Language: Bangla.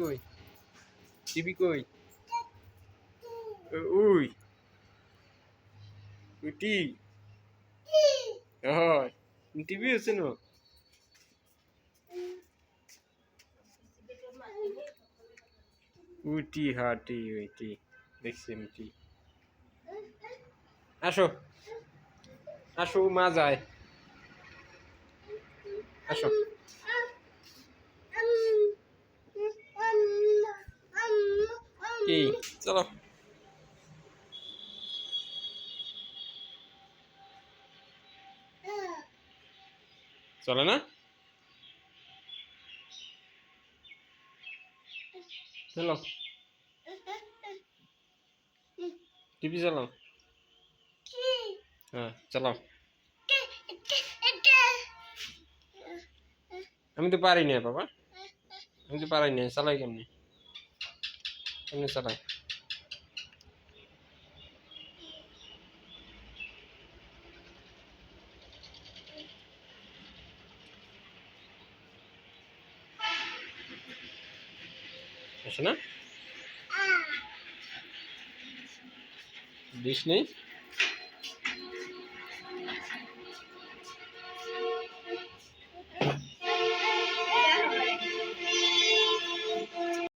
কই? টিভি কই? উই। উটি হয়। টিভি আছে না? উটি হাটি উটি দেখছি উটি আসো। আসো, মা যায়। আসো। কি চলো চলে না চলো টিভি চালাও হ্যাঁ চালাও আমি তো পারি না বাবা আমি তো পারি না চালাই কেমনি কেমনি চালাই না? দিস নেই?